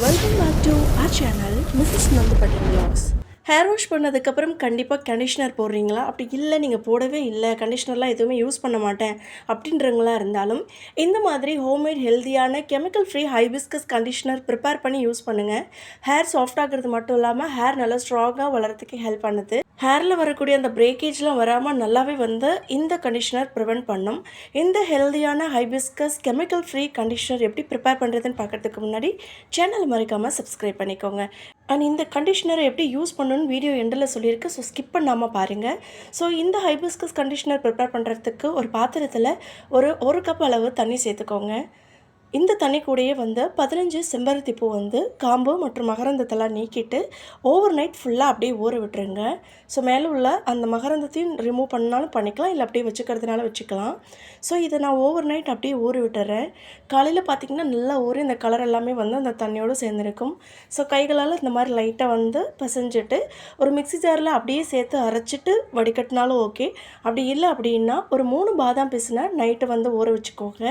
Welcome back to our channel Mrs Nandupatti vlogs. Hair wash பண்ணதுக்கப்புறம் கண்டிப்பாக conditioner போடுறீங்களா? அப்படி இல்லை நீங்கள் போடவே இல்லை. கண்டிஷ்னர்லாம் எதுவுமே யூஸ் பண்ண மாட்டேன் அப்படின்றவங்களா இருந்தாலும் இந்த மாதிரி ஹோம்மேட் ஹெல்த்தியான chemical free hibiscus conditioner prepare பண்ணி யூஸ் பண்ணுங்கள் ஹேர் சாஃப்ட் ஆகிறது மட்டும் இல்லாமல் ஹேர் நல்லா ஸ்ட்ராங்காக வளர்கிறதுக்கு ஹெல்ப் பண்ணுது. ஹேரில் வரக்கூடிய அந்த பிரேக்கேஜ்லாம் வராமல் நல்லாவே வந்து இந்த கண்டிஷனர் ப்ரிவெண்ட் பண்ணும். இந்த ஹெல்தியான ஹைபிஸ்கஸ் கெமிக்கல் ஃப்ரீ கண்டிஷனர் எப்படி ப்ரிப்பேர் பண்ணுறதுன்னு பார்க்குறதுக்கு முன்னாடி சேனல் மறக்காமல் சப்ஸ்கிரைப் பண்ணிக்கோங்க. அண்ட் இந்த கண்டிஷனரை எப்படி யூஸ் பண்ணணும்னு வீடியோ எண்டில் சொல்லியிருக்கு ஸோ ஸ்கிப் பண்ணாமல் பாருங்கள் ஸோ இந்த ஹைபிஸ்கஸ் கண்டிஷனர் ப்ரிப்பேர் பண்ணுறதுக்கு ஒரு பாத்திரத்தில் ஒரு ஒரு கப் அளவு தண்ணி சேர்த்துக்கோங்க. இந்த தண்ணி கூடயே வந்து பதினஞ்சு செம்பருத்தி பூ வந்து காம்பு மற்றும் மகரந்தத்தெல்லாம் நீக்கிட்டு ஓவர் நைட் ஃபுல்லாக அப்படியே ஊற விட்டுருங்க. ஸோ மேலே உள்ள அந்த மகரந்தத்தையும் ரிமூவ் பண்ணாலும் பண்ணிக்கலாம் இல்லை அப்படியே வச்சுக்கிறதுனால வச்சுக்கலாம். ஸோ இதை நான் ஓவர் நைட் அப்படியே ஊற விட்டுறேன். காலையில் பார்த்திங்கன்னா நல்லா ஊறி இந்த கலர் எல்லாமே வந்து அந்த தண்ணியோடு சேர்ந்துருக்கும். ஸோ கைகளால் இந்த மாதிரி லைட்டாக வந்து பிசைஞ்சிட்டு ஒரு மிக்ஸி ஜாரில் அப்படியே சேர்த்து அரைச்சிட்டு வடிகட்டினாலும் ஓகே அப்படி இல்லை அப்படின்னா ஒரு மூணு பாதாம் பிசுனை நைட்டு வந்து ஊற வச்சுக்கோங்க.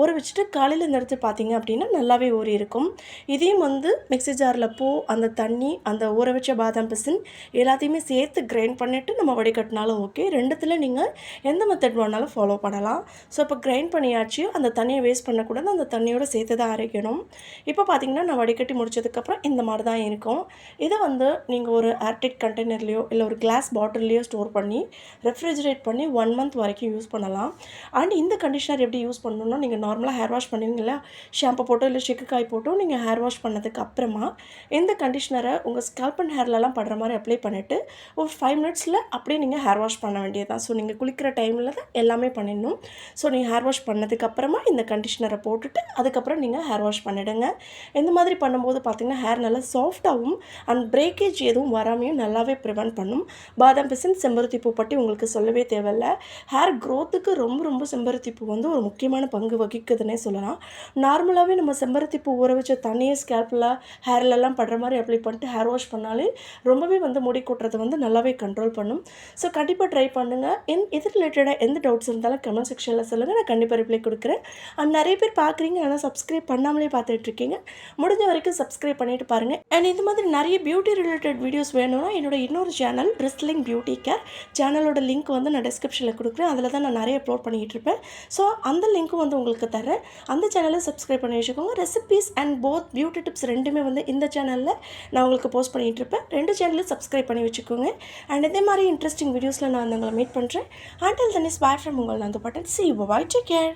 ஊற வச்சுட்டு காலையில் இந்த எடுத்து பார்த்தீங்க அப்படின்னா நல்லாவே ஊறி இருக்கும் இதையும் வந்து மிக்ஸி ஜாரில் பூ அந்த தண்ணி அந்த ஊற வச்ச பாதாம் பிசின் எல்லாத்தையுமே சேர்த்து கிரைண்ட் பண்ணிவிட்டு நம்ம வடிகட்டினாலும் ஓகே. ரெண்டுத்தில் நீங்கள் எந்த மெத்தட் வேணாலும் ஃபாலோ பண்ணலாம். ஸோ இப்போ கிரைண்ட் பண்ணியாச்சு. அந்த தண்ணியை வேஸ்ட் பண்ணக்கூடாது. அந்த தண்ணியோட சேர்த்து தான் அரைக்கணும். இப்போ பார்த்தீங்கன்னா நான் வடிகட்டி முடிச்சதுக்கப்புறம் இந்த மாதிரி தான் இருக்கும். இதை வந்து நீங்கள் ஒரு ஏர்டைட் கண்டெய்னர்லேயோ இல்லை ஒரு கிளாஸ் பாட்டில்லையோ ஸ்டோர் பண்ணி ரெஃப்ரிஜரேட் பண்ணி ஒன் மந்த் வரைக்கும் யூஸ் பண்ணலாம். அண்ட் இந்த கண்டிஷனர் எப்படி யூஸ் பண்ணணும்னா நீங்கள் நார்மலாக ஹேர் வாஷ் பண்ணுவீங்கள ஷாம்பு போட்டோ இல்லை சிக்குக்காய் போட்டோ நீங்கள் ஹேர் வாஷ் பண்ணதுக்கு அப்புறமா இந்த கண்டிஷ்னரை உங்கள் ஸ்கல்ப் அண்ட் ஹேர்லலாம் படுற மாதிரி அப்ளை பண்ணிவிட்டு ஒரு ஃபைவ் மினிட்ஸில் அப்படியே நீங்கள் ஹேர் வாஷ் பண்ண வேண்டியது தான் ஸோ நீங்கள் குளிக்கிற டைமில் தான் எல்லாமே பண்ணிடணும். ஸோ நீங்கள் ஹேர் வாஷ் பண்ணதுக்கப்புறமா இந்த கண்டிஷ்னரை போட்டுட்டு அதுக்கப்புறம் நீங்கள் ஹேர் வாஷ் பண்ணிவிடுங்க இந்த மாதிரி பண்ணும்போது பார்த்தீங்கன்னா ஹேர் நல்லா சாஃப்டாகவும் அண்ட் பிரேக்கேஜ் எதுவும் வராமையும் நல்லாவே ப்ரிவென்ட் பண்ணும். பாதாம் பிசின் செம்பருத்தி பூ பற்றி உங்களுக்கு சொல்லவே தேவையில்லை. ஹேர் க்ரோத்துக்கு ரொம்ப ரொம்ப செம்பருத்தி பூ வந்து ஒரு முக்கியமான பங்கு வகிக்குதுன்னே சொல்லலாம். நார்மலாகவே நம்ம செம்பருத்தி பூ ஊற வச்ச தண்ணியை ஸ்கேல்பில் ஹேர்லலாம் படுற மாதிரி அப்ளை பண்ணிட்டு ஹேர் வாஷ் பண்ணாலே ரொம்பவே வந்து முடி கொட்டுறதை வந்து நல்லாவே கண்ட்ரோல் பண்ணும். ஸோ கண்டிப்பாக ட்ரை பண்ணுங்கள் என் இது ரிலேட்டடாக எந்த டவுட்ஸ் இருந்தாலும் கமெண்ட் செக்ஷனில் சொல்லுங்கள் நான் கண்டிப்பாக ரிப்ளை கொடுக்குறேன். அண்ட் நிறைய பேர் பார்க்குறீங்க ஆனால் சப்ஸ்கிரைப் பண்ணாமலே பார்த்துட்ருக்கீங்க முடிஞ்ச வரைக்கும் சப்ஸ்கிரைப் பண்ணிட்டு பாருங்கள் அண்ட் இந்த மாதிரி நிறைய பியூட்டி ரிலேட்டட் வீடியோஸ் வேணும்னா என்னோட இன்னொரு சேனல் ரிஸ்லிங் பியூட்டி கேர் சேனலோட லிங்க் வந்து நான் டிஸ்கிரிப்ஷனில் கொடுக்குறேன். அதில் தான் நான் நிறைய அப்லோட் பண்ணிகிட்டு இருப்பேன். ஸோ அந்த லிங்க்கும் வந்து உங்களுக்கு தரேன் அந்த சேனலை சப்ஸ்கிரைப் பண்ணி வச்சுக்கோங்க. Recipes and both beauty tips ரெண்டுமே வந்து இந்த சேனலில் நான் உங்களுக்கு போஸ்ட் பண்ணிகிட்டு இருப்பேன். ரெண்டு சேனலும் சப்ஸ்கிரைப் பண்ணி வச்சுக்கோங்க. அண்ட் இதே மாதிரி இன்ட்ரெஸ்டிங் வீடியோஸில் நான் வந்து உங்களை மீட் பண்ணுறேன் ஆண்டல் தனிஸ் பாய் ஃப்ரம் உங்கள் நந்து பட்டன். C bye take care